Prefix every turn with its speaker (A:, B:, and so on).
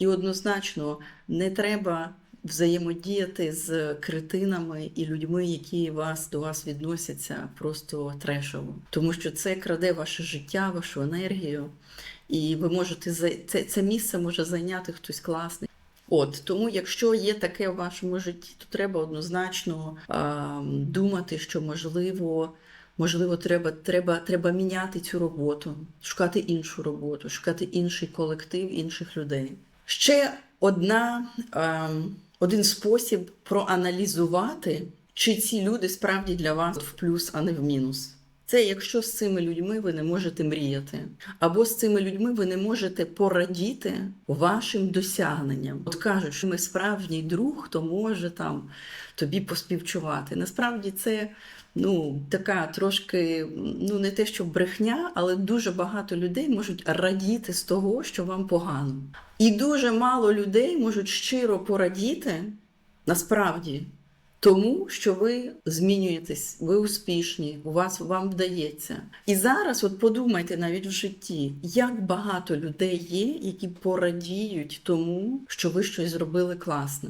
A: І однозначно не треба взаємодіяти з критинами і людьми, які вас до вас відносяться просто трешово, тому що це краде ваше життя, вашу енергію, і ви можете це, це місце може зайняти хтось класний. От тому, якщо є таке в вашому житті, то треба однозначно а, думати, що можливо. Можливо, треба, треба, треба міняти цю роботу, шукати іншу роботу, шукати інший колектив, інших людей. Ще одна, ем, один спосіб проаналізувати, чи ці люди справді для вас в плюс, а не в мінус. Це якщо з цими людьми ви не можете мріяти, або з цими людьми ви не можете порадіти вашим досягненням. От кажуть, що ми справжній друг, хто може там тобі поспівчувати. Насправді це ну така трошки ну не те, що брехня, але дуже багато людей можуть радіти з того, що вам погано. І дуже мало людей можуть щиро порадіти насправді. Тому що ви змінюєтесь, ви успішні, у вас вам вдається. І зараз, от подумайте навіть в житті, як багато людей є, які порадіють тому, що ви щось зробили класне.